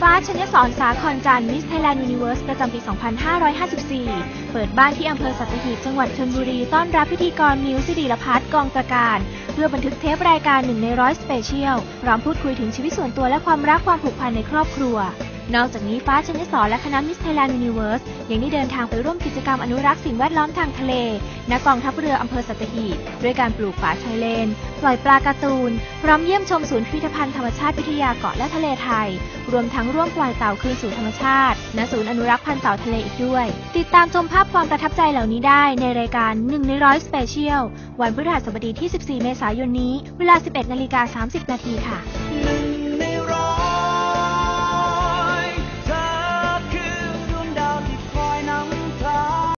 ฟ้าชญสอนสาคอนจันมิสไทยแลนด์ยูนิเวอร์สประจำปี 2554 เปิดบ้านที่อำเภอสัตหีบจังหวัดชลบุรี ต้อนรับพิธีกรมิวสิริลพัฒน์กองตระการ เพื่อบันทึกเทปรายการหนึ่งในร้อยสเปเชียลพร้อมพูดคุยถึงชีวิตส่วนตัวและความรักความผูกพันในครอบครัว นอกจากนี้ฟ้าชนสอนและคณะมิสไทยแลนด์ยูนิเวอร์สยังได้เดินทางไปร่วมกิจกรรมอนุรักษ์สิ่งแวดล้อมทางทะเล ณ กองทัพเรืออำเภอสัตหีบด้วยการปลูกป่าชายเลน ปล่อยปลาการ์ตูน พร้อมเยี่ยมชมศูนย์พิพิธภัณฑ์ธรรมชาติวิทยาเกาะและทะเลไทย รวมทั้งร่วมปล่อยเต่าคืนสู่ธรรมชาติ ณ ศูนย์อนุรักษ์พันธุ์เต่าทะเลอีกด้วย ติดตามชมภาพความประทับใจเหล่านี้ได้ในรายการ1ในร้อยสเปเชียลวันพฤหัสบดีที่ 14 เมษายนนี้ เวลา 11นาฬิกา30นาทีค่ะ